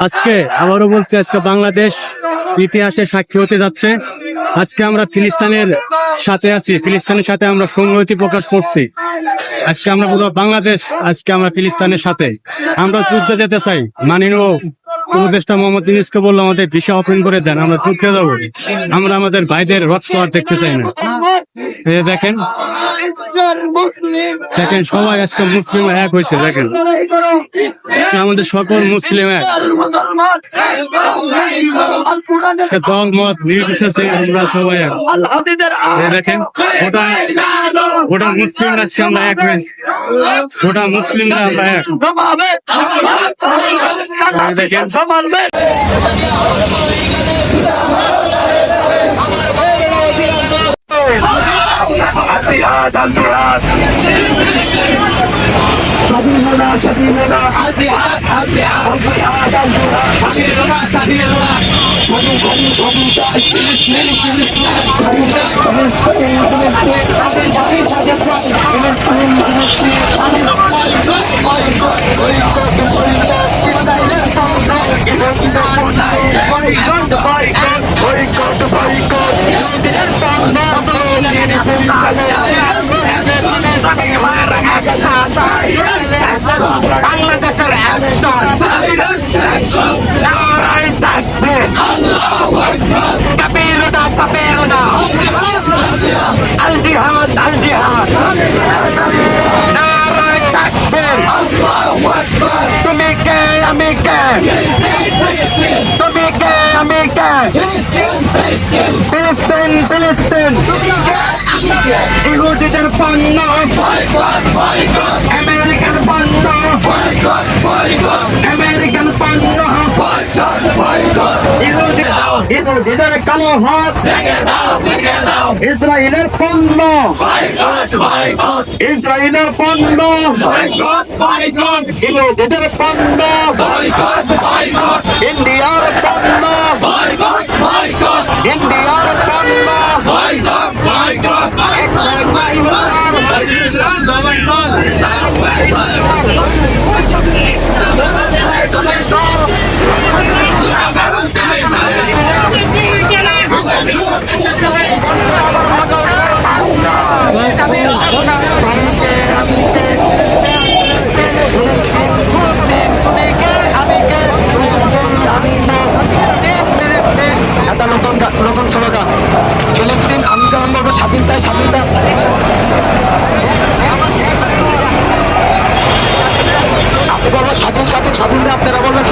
আজকে, আবারও বলছি, আজকে বাংলাদেশ ইতিহাসে সাক্ষী হতে যাচ্ছে। আজকে আমরা ফিলিস্তানের সাথে আছি। ফিলিস্তানের সাথে আমরা সংহতি প্রকাশ করছি। আজকে আমরা পুরো বাংলাদেশ, আজকে আমরা ফিলিস্তানের সাথে। আমরা যুদ্ধে যেতে চাই। মানিনীয় উপদেষ্টা মোহাম্মদ ইউনুসকে বলল, আমাদের ভিসা ওপেন করে দেন, আমরা যুদ্ধে যাব। আমরা আমাদের ভাইদের রক্ত আর দেখতে চাই না। দেখেন দেখেন সবাই আজকে মুসলিম এক হয়েছে, দেখেন। আমাদের সকল মুসলিম এক। দল, মত, নির্বিশেষে আমরা সবাই এক। দেখেন ওটা ওটা মুসলিমরা আজকে আমরা এক হয়েছি। ওটা মুসলিমরা আমরা এক। দেখেন বাংলাদেশের অ্যাকশন নারায় থাকবে কাবিরুদা কাবিরুদা আল জিহাদ আল জিহাদ কে আমি কে ফিলিস্তিন ফিলিস্তিন ইহুদিদের পণ্য ইহুদিদের কালো হাত। ইসরায়েলের পণ্য। ইসরায়েলের পণ্য। ইহুদিদের পণ্য। ইন্ডিয়ার পণ্য। ইন্ডিয়ার পণ্য। একটা প্রমাণ করব স্বাধীনতা স্বাধীনতা আপনি বলবেন স্বাধীন স্বাধীন স্বাধীনতা আপনারা বলবেন